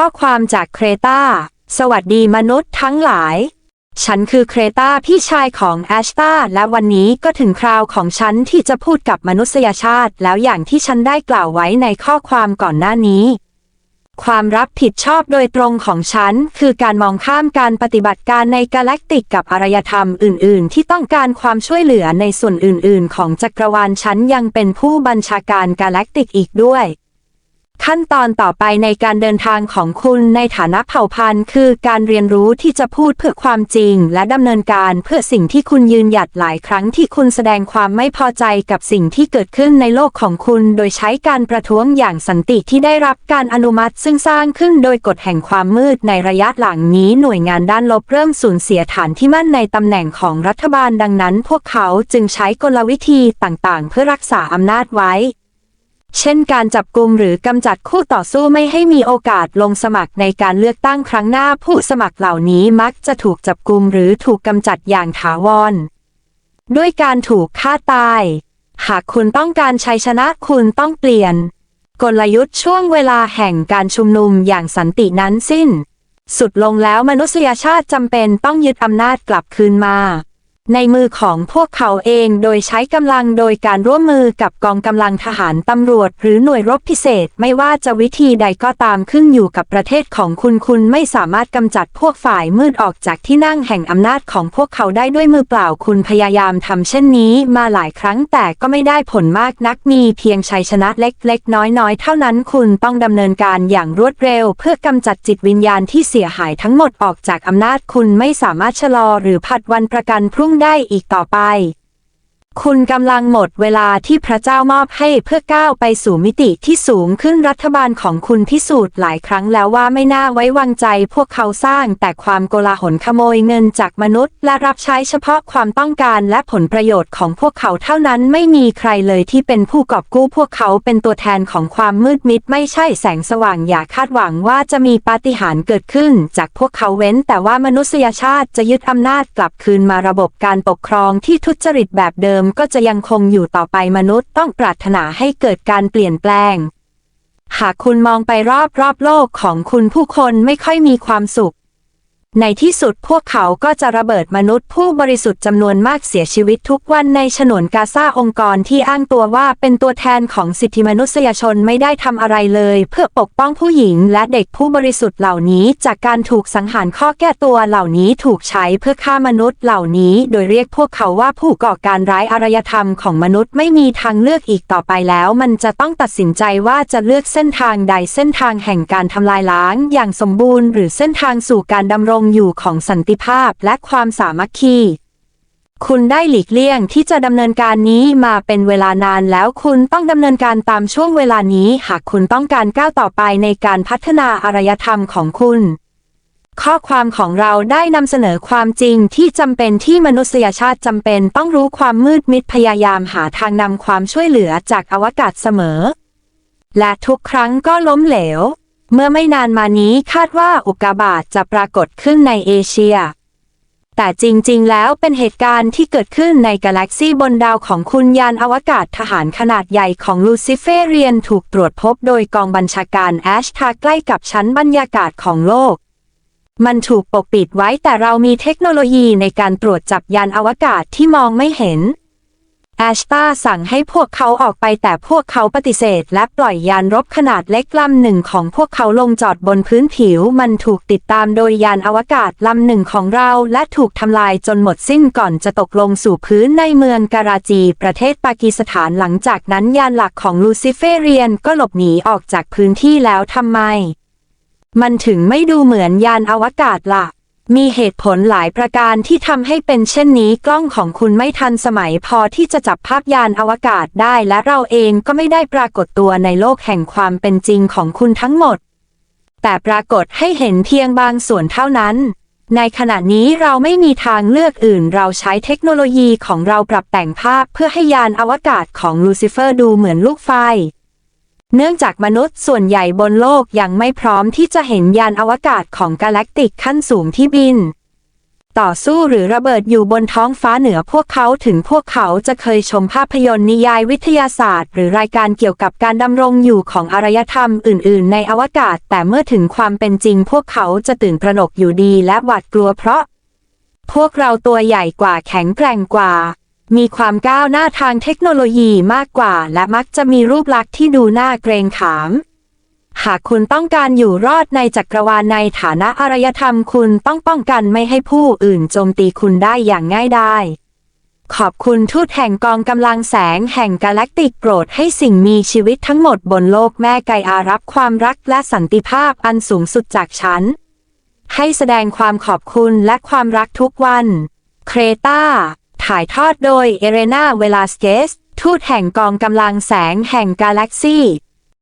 ข้อความจากเครตาสวัสดีมนุษย์ทั้งหลาย ฉันคือเครตาพี่ชายของแอชตาและวันนี้ก็ถึงคราวของฉันที่จะพูดกับมนุษยชาติ แล้วอย่างที่ฉันได้กล่าวไว้ในข้อความก่อนหน้านี้ ความรับผิดชอบโดยตรงของฉัน คือการมองข้ามการปฏิบัติการในกาแล็กติกกับอารยธรรมอื่น ๆ ที่ต้องการความช่วยเหลือในส่วนอื่น ๆ ของจักรวาลฉันยังเป็นผู้บัญชาการกาแล็กติกอีกด้วย ขั้นตอนต่อไปในการเดินทางของคุณในฐานะเผ่าพันธุ์ คือการเรียนรู้ที่จะพูดเพื่อความจริง และดำเนินการเพื่อสิ่งที่คุณยืนหยัดหลายครั้งที่คุณแสดงความไม่พอใจกับสิ่งที่เกิดขึ้นในโลกของคุณ โดยใช้การประท้วงอย่างสันติที่ได้รับการอนุมัติ ซึ่งสร้างขึ้นโดยกฎแห่งความมืดในระยะหลังนี้ หน่วยงานด้านลบเริ่มสูญเสียฐานที่มั่นในตำแหน่งของรัฐบาลดังนั้น พวกเขาจึงใช้กลวิธีต่างๆ เพื่อรักษาอำนาจไว้ เช่นการจับกลุ่มหรือกำจัดคู่ต่อสู้ไม่ให้มีโอกาสลงสมัครในการเลือกตั้งครั้งหน้าผู้สมัครเหล่านี้มักจะถูกจับกลุ่มหรือถูกกำจัดอย่างถาวร ด้วยการถูกฆ่าตาย หากคุณต้องการชัยชนะคุณต้องเปลี่ยน กลยุทธ์ช่วงเวลาแห่งการชุมนุมอย่างสันตินั้นสิ้น สุดลงแล้วมนุษยชาติจำเป็นต้องยึดอำนาจกลับคืนมา ในมือของพวกเขาเองโดยใช้กำลังโดยการร่วมมือกับกองกำลังทหารตำรวจ หรือหน่วยรบพิเศษไม่ว่าจะวิธีใดก็ตามขึ้นอยู่กับประเทศของคุณคุณไม่สามารถกำจัดพวกฝ่ายมืดออกจากที่นั่งแห่งอำนาจของพวกเขาได้ด้วยมือเปล่าคุณพยายามทำเช่นนี้มาหลายครั้งแต่ก็ไม่ได้ผลมากนักมีเพียงชัยชนะเล็กๆ น้อยๆ เท่านั้นคุณต้องดำเนินการอย่างรวดเร็ว เพื่อกำจัดจิตวิญญาณที่เสียหายทั้งหมดออกจากอำนาจคุณไม่สามารถชะลอหรือผัดวันประกันพรุ่งได้อีกต่อไป คุณกำลังหมดเวลาที่พระเจ้ามอบให้เพื่อก้าวไปสู่มิติที่สูงขึ้นรัฐบาลของคุณพิสูจน์หลายครั้งแล้วว่าไม่น่าไว้วางใจพวกเขาสร้างแต่ความโกลาหลขโมยเงินจากมนุษย์ และรับใช้เฉพาะความต้องการและผลประโยชน์ของพวกเขาเท่านั้นไม่มีใครเลยที่เป็นผู้กอบกู้พวกเขาเป็นตัวแทนของความมืดมิดไม่ใช่แสงสว่างอย่าคาดหวังว่าจะมีปาฏิหาริย์เกิดขึ้น จากพวกเขาเว้น แต่ว่ามนุษยชาติจะยึดอำนาจกลับคืนมาระบบการปกครองที่ทุจริตแบบเดิมก็จะยังคงอยู่ต่อไปมนุษย์ต้องปรารถนาให้เกิดการเปลี่ยนแปลง หากคุณมองไปรอบรอบโลกของคุณผู้คนไม่ค่อยมีความสุข ในที่สุดพวกเขาก็จะระเบิดมนุษย์ผู้บริสุทธิ์จำนวนมากเสียชีวิตทุกวันในฉนวนกาซาองค์กรที่อ้างตัวว่าเป็นตัวแทนของสิทธิมนุษยชนไม่ได้ทำอะไรเลย เพื่อปกป้องผู้หญิงและเด็กผู้บริสุทธิ์เหล่านี้ จากการถูกสังหารข้อแก้ตัวเหล่านี้ถูกใช้เพื่อฆ่ามนุษย์เหล่านี้ โดยเรียกพวกเขาว่าผู้ก่อการร้ายอารยธรรมของมนุษย์ไม่มีทางเลือกอีกต่อไปแล้ว มันจะต้องตัดสินใจว่าจะเลือกเส้นทางใดเส้นทางแห่งการทำลายล้าง อย่างสมบูรณ์ หรือเส้นทางสู่การดำรงงอยู่ของสันติภาพและความสามัคคี คุณได้หลีกเลี่ยงที่จะดำเนินการนี้มาเป็นเวลานานแล้วคุณต้องดำเนินการตามช่วงเวลานี้ หากคุณต้องการก้าวต่อไปในการพัฒนาอารยธรรมของคุณ ข้อความของเราได้นำเสนอความจริงที่จำเป็นที่มนุษยชาติจำเป็นต้องรู้ความมืดมิดพยายามหาทางนำความช่วยเหลือจากอวกาศเสมอ และทุกครั้งก็ล้มเหลว เมื่อไม่นานมานี้คาดว่าอุกกาบาตจะปรากฏขึ้นในเอเชีย แต่จริงๆ แล้วเป็นเหตุการณ์ที่เกิดขึ้นในกาแล็กซีบนดาวของคุณยานอวกาศทหารขนาดใหญ่ของลูซิเฟเรียนถูกตรวจพบโดยกองบัญชาการแอชทาใกล้กับชั้นบรรยากาศของโลก มันถูกปกปิดไว้แต่เรามีเทคโนโลยีในการตรวจจับยานอวกาศที่มองไม่เห็น แอชตาสั่งให้พวกเขาออกไปแต่พวกเขาปฏิเสธ และปล่อยยานรบขนาดเล็กลำหนึ่งของพวกเขาลงจอดบนพื้นผิว มันถูกติดตามโดยยานอวกาศลำหนึ่งของเรา และถูกทำลายจนหมดสิ้นก่อนจะตกลงสู่พื้นในเมืองการาจี ประเทศปากีสถานหลังจากนั้นยานหลักของลูซิเฟเรียนก็หลบหนีออกจากพื้นที่แล้วทำไม มันถึงไม่ดูเหมือนยานอวกาศล่ะ มีเหตุผลหลายประการที่ทำให้เป็นเช่นนี้กล้องของคุณไม่ทันสมัยพอที่จะจับภาพยานอวกาศได้และเราเองก็ไม่ได้ปรากฏตัวในโลกแห่งความเป็นจริงของคุณทั้งหมด แต่ปรากฏให้เห็นเพียงบางส่วนเท่านั้น ในขณะนี้เราไม่มีทางเลือกอื่น เราใช้เทคโนโลยีของเราปรับแต่งภาพเพื่อให้ยานอวกาศของลูซิเฟอร์ดูเหมือนลูกไฟ เนื่องจากมนุษย์ส่วนใหญ่บนโลกยังไม่พร้อมที่จะเห็นยานอวกาศของกาแล็กติกขั้นสูงที่บิน ต่อสู้หรือระเบิดอยู่บนท้องฟ้าเหนือพวกเขาถึงพวกเขาจะเคยชมภาพยนตร์นิยายวิทยาศาสตร์ หรือรายการเกี่ยวกับการดำรงอยู่ของอารยธรรมอื่น ๆ ในอวกาศ แต่เมื่อถึงความเป็นจริง พวกเขาจะตื่นตระหนกอยู่ดีและหวาดกลัวเพราะ พวกเราตัวใหญ่กว่าแข็งแกร่งกว่า มีความก้าวหน้าทางเทคโนโลยีมากกว่า และมักจะมีรูปลักษณ์ที่ดูน่าเกรงขาม หากคุณต้องการอยู่รอดในจักรวาลในฐานะอารยธรรมคุณต้องป้องกันไม่ให้ผู้อื่นโจมตีคุณได้อย่างง่ายดายขอบคุณทูตแห่งกองกำลังแสงแห่งกาแล็กติกโปรดให้สิ่งมีชีวิตทั้งหมดบนโลกแม่ไกอารับความรักและสันติภาพอันสูงสุดจากฉัน ให้แสดงความขอบคุณและความรักทุกวัน เครตา ถ่ายทอดโดยเอเรนาเวลาสเกสทูตแห่งกองกำลังแสงแห่งกาแล็กซี่